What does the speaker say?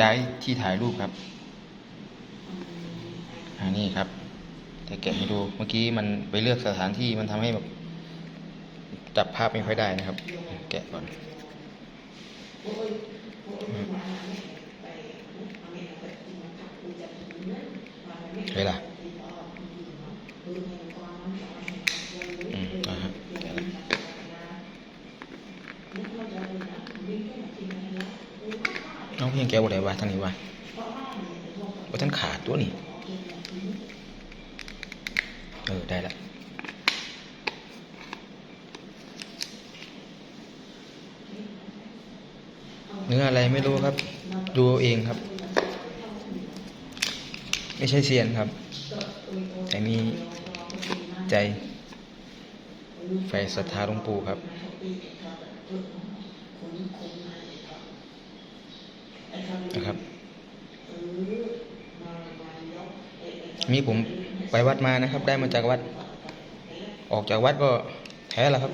ย้ายที่ถ่ายรูปครับอันนี้ครับแต่แกะให้ดูเมื่อกี้มันไปเลือกสถานที่มันทำให้แบบจับภาพไม่ค่อยได้นะครับ แกะก่อนเฮ้ยล่ะ เพียงแกะบ่ได้วะทางนี้วะว่าท่านขาดตัวนี่เออ ได้ละเนื้ออะไรไม่รู้ครับ ดูเอาเองครับ ไม่ใช่เซียนครับ แต่มีใจ ไฟศรัทธาหลวงปู่ครับ นะครับมีผมไปวัดมานะครับ ได้มาจากวัด ออกจากวัดก็แท้แล้วครับ